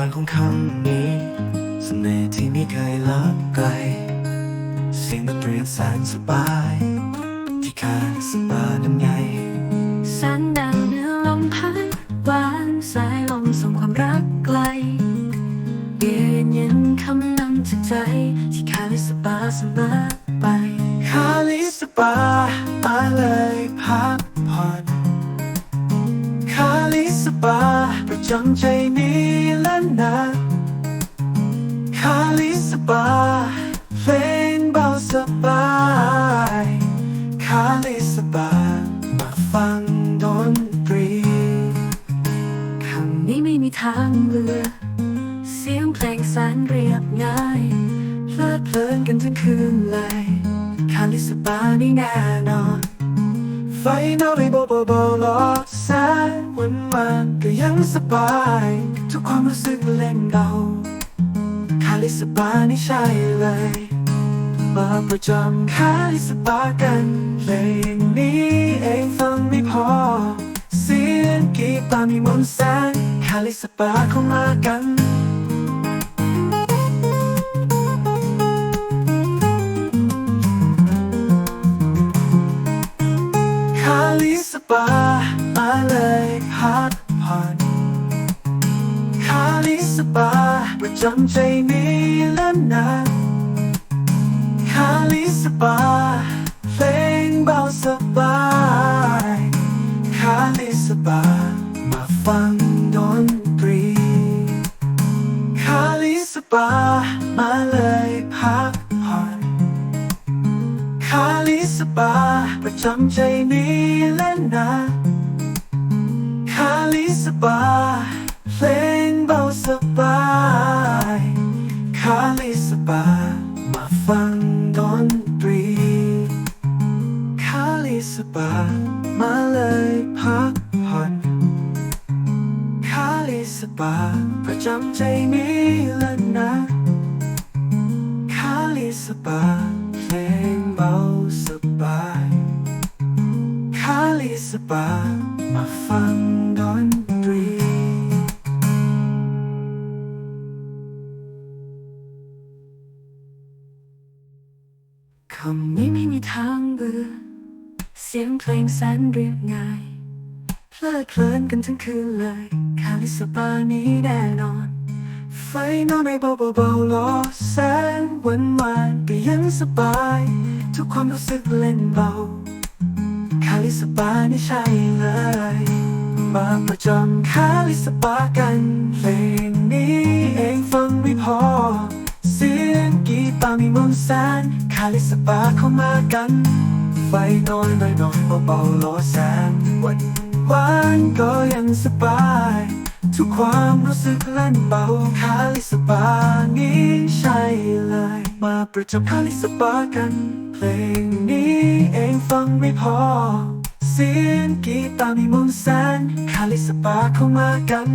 กลางของคำนี้เสน่ห์ที่ไม่เคยลับไกลเสียงดนตรีแสนสบาย ที่คาสบายนั้นไงแสนดาวเหนือลมพัดหวานสายลมส่งความรักไกลยืนยันคำนำจากใจ ที่คาลิสปาเสมอไป คาลิสปามาเลยพักผ่อนคาลิสปาประ จำใจนี้และนะคาลิสปาเพลงเบาสบายคาลิสปามาฟังดนตรีคำนี้ไม่มีทางเลือเสียงเพลงแสนเรียบง่ายเพลิดเพลินกันทั้งคืนเลยคาลิสปานี่แน่นอนไฟนอลเลยโบโบโบลอส วันมันก็ยังสบาย ทุกความรู้สึกเล่นเดาคาลิสปานี่ใช่เลย มาประจำคาลิสปากันเพลงนี้เองฟังไม่พอ เสียงกีตาร์มีมนต์แสงคาลิสปาเข้ามากัน สปาประจำใจนี้แล้วนะคาลิสปาเพลงเบาสบายคาลิสปามาฟังดนตรีคาลิสปามาเลยพักผ่อนคาลิสปาประจำใจนี้และนะคาลิสปา ฟังดนตรี คาลิสปามาเลยพักผ่อนคาลิสปาประจำใจนี้และนะคาลิสปาเพลงเบาสบายคาลิสปามาฟัง คำนี้ไม่มีทางเบื่อ เสียงเพลงแสนเรียบง่าย เพลิดเพลินกันทั้งคืนเลยคาลิสปานี้แน่นอน ไฟนอนในเบาเบาเบารอแสงวันวานก็ยังสบาย ทุกความรู้สึกเล่นเบา คาลิสปานี่ใช่เลย มาประจำคาลิสปากันเพลงนี้เองฟังไม่พอามีมนต์แสนคาลิสปาเข้ามากัน ไฟนอนหน่อยน่อยเบาๆรอแสงวันวานก็ยังสบาย ทุกความรู้สึกเล่นเบาคาลิสปานี้ใช่เลย มาประจำคาลิสปากัน เพลงนี้เองฟังไม่พอเสียงกีตาร์มีมนต์แสนคาลิสปาเข้ามากัน